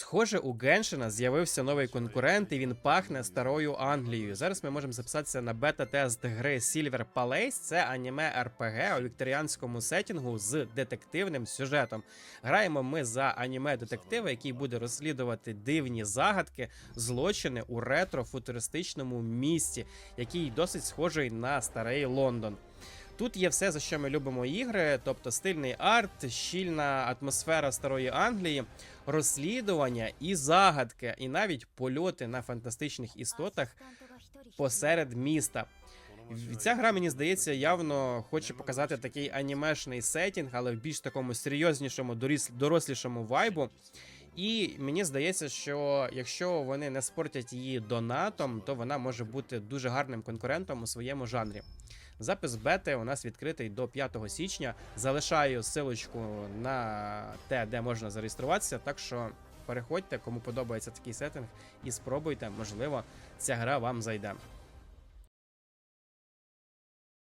Схоже, у Геншина з'явився новий конкурент, і він пахне старою Англією. Зараз ми можемо записатися на бета-тест гри Silver Palace. Це аніме РПГ у вікторіанському сетінгу з детективним сюжетом. Граємо ми за аніме детектива, який буде розслідувати дивні загадки, злочини у ретро-футуристичному місті, який досить схожий на старий Лондон. Тут є все, за що ми любимо ігри, тобто стильний арт, щільна атмосфера старої Англії, розслідування і загадки, і навіть польоти на фантастичних істотах посеред міста. Ця гра, мені здається, явно хоче показати такий анімешний сетінг, але в більш такому серйознішому, дорослішому вайбу. І мені здається, що якщо вони не спортять її донатом, то вона може бути дуже гарним конкурентом у своєму жанрі. Запис бети у нас відкритий до 5 січня. Залишаю силочку на те, де можна зареєструватися. Так що переходьте, кому подобається такий сеттинг, і спробуйте, можливо, ця гра вам зайде.